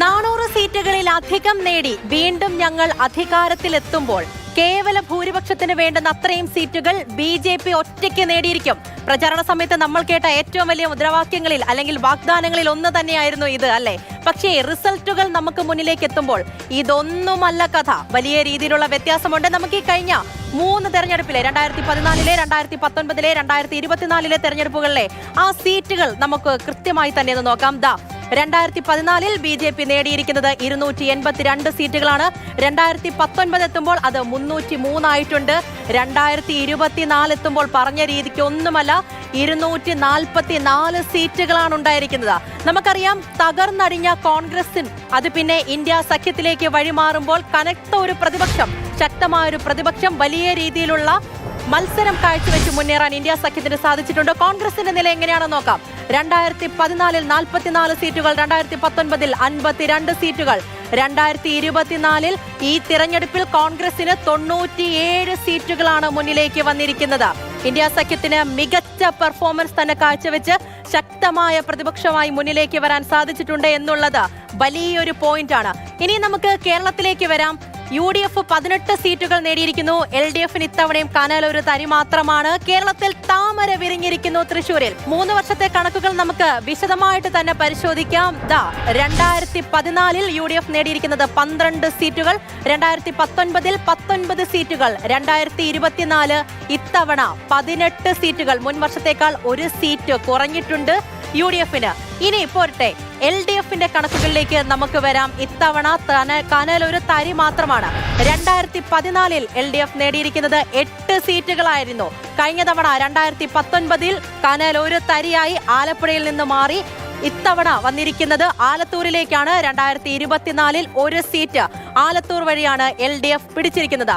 നാനൂറ് സീറ്റുകളിൽ അധികം നേടി വീണ്ടും ഞങ്ങൾ അധികാരത്തിലെത്തുമ്പോൾ കേവല ഭൂരിപക്ഷത്തിന് വേണ്ടുന്ന അത്രയും സീറ്റുകൾ ബി ജെ പി ഒറ്റയ്ക്ക് നേടിയിരിക്കും. പ്രചാരണ സമയത്ത് നമ്മൾ കേട്ട ഏറ്റവും വലിയ മുദ്രാവാക്യങ്ങളിൽ അല്ലെങ്കിൽ വാഗ്ദാനങ്ങളിൽ ഒന്ന് തന്നെയായിരുന്നു ഇത് അല്ലെ? പക്ഷേ റിസൾട്ടുകൾ നമുക്ക് മുന്നിലേക്ക് എത്തുമ്പോൾ ഇതൊന്നുമല്ല കഥ. വലിയ രീതിയിലുള്ള വ്യത്യാസമുണ്ട്. നമുക്ക് ഈ കഴിഞ്ഞ മൂന്ന് തെരഞ്ഞെടുപ്പിലെ രണ്ടായിരത്തി പതിനാലിലെ രണ്ടായിരത്തി പത്തൊൻപതിലെ രണ്ടായിരത്തി ഇരുപത്തിനാലിലെ തെരഞ്ഞെടുപ്പുകളിലെ ആ സീറ്റുകൾ നമുക്ക് കൃത്യമായി തന്നെ ഒന്ന് നോക്കാം. ദാ രണ്ടായിരത്തി പതിനാലിൽ ബി ജെ പി നേടിയിരിക്കുന്നത് ഇരുന്നൂറ്റി എൺപത്തിരണ്ട് സീറ്റുകളാണ്. രണ്ടായിരത്തി പത്തൊൻപത് എത്തുമ്പോൾ അത് മുന്നൂറ്റി മൂന്നായിട്ടുണ്ട് രണ്ടായിരത്തി ഇരുപത്തിനാല് എത്തുമ്പോൾ പറഞ്ഞ രീതിക്ക് ഒന്നുമല്ല ഇരുന്നൂറ്റി നാൽപ്പത്തി നാല് സീറ്റുകളാണ് ഉണ്ടായിരിക്കുന്നത്. നമുക്കറിയാം തകർന്നടിഞ്ഞ കോൺഗ്രസിൻ അത് പിന്നെ ഇന്ത്യ സഖ്യത്തിലേക്ക് വഴിമാറുമ്പോൾ കനത്ത ഒരു പ്രതിപക്ഷം ശക്തമായ ഒരു പ്രതിപക്ഷം വലിയ രീതിയിലുള്ള മത്സരം കാഴ്ചവെച്ച് മുന്നേറാൻ ഇന്ത്യ സഖ്യത്തിന് സാധിച്ചിട്ടുണ്ട്. കോൺഗ്രസിന്റെ നില എങ്ങനെയാണെന്ന് നോക്കാം. രണ്ടായിരത്തി പതിനാലിൽ നാൽപ്പത്തിനാല് സീറ്റുകൾ രണ്ടായിരത്തി പത്തൊൻപതിൽ അൻപത്തിരണ്ട് സീറ്റുകൾ. രണ്ടായിരത്തി ഇരുപത്തിനാലിൽ ഈ തിരഞ്ഞെടുപ്പിൽ കോൺഗ്രസിന് തൊണ്ണൂറ്റിയേഴ് സീറ്റുകളാണ് മുന്നിലേക്ക് വന്നിരിക്കുന്നത്. ഇന്ത്യ സഖ്യത്തിന് മികച്ച പെർഫോമൻസ് തന്നെ കാഴ്ചവെച്ച് ശക്തമായ പ്രതിപക്ഷമായി മുന്നിലേക്ക് വരാൻ സാധിച്ചിട്ടുണ്ട് എന്നുള്ളത് വലിയൊരു പോയിന്റാണ്. ഇനി നമുക്ക് കേരളത്തിലേക്ക് വരാം. യു ഡി എഫ് പതിനെട്ട് സീറ്റുകൾ നേടിയിരിക്കുന്നു. എൽ ഡി എഫിന് ഇത്തവണയും കനാൽ ഒരു തരി മാത്രമാണ്. കേരളത്തിൽ താമര വിരിഞ്ഞിരിക്കുന്നു തൃശൂരിൽ മൂന്ന് വർഷത്തെ കണക്കുകൾ നമുക്ക് വിശദമായിട്ട് തന്നെ പരിശോധിക്കാം. ദാ രണ്ടായിരത്തി പതിനാലിൽ യു ഡി എഫ് നേടിയിരിക്കുന്നത് പന്ത്രണ്ട് സീറ്റുകൾ രണ്ടായിരത്തി പത്തൊൻപതിൽ പത്തൊൻപത് സീറ്റുകൾ രണ്ടായിരത്തി ഇരുപത്തിനാല് ഇത്തവണ പതിനെട്ട് സീറ്റുകൾ. മുൻ വർഷത്തേക്കാൾ ഒരു സീറ്റ് കുറഞ്ഞിട്ടുണ്ട് യു ഡി എഫിന്. ഇനി പോരട്ടെ എൽ ഡി എഫിന്റെ കണക്കുകളിലേക്ക് നമുക്ക് വരാം. ഇത്തവണ കനൽ ഒരു തരി മാത്രമാണ്. രണ്ടായിരത്തി പതിനാലിൽ എൽ ഡി എഫ് നേടിയിരിക്കുന്നത് എട്ട് സീറ്റുകളായിരുന്നു. കഴിഞ്ഞ തവണ രണ്ടായിരത്തി പത്തൊൻപതിൽ കനൽ ഒരു തരിയായി ആലപ്പുഴയിൽ നിന്ന് മാറി ഇത്തവണ വന്നിരിക്കുന്നത് ആലത്തൂരിലേക്കാണ്. രണ്ടായിരത്തി ഇരുപത്തിനാലിൽ ഒരു സീറ്റ് ആലത്തൂർ വഴിയാണ് എൽ ഡി എഫ് പിടിച്ചിരിക്കുന്നത്.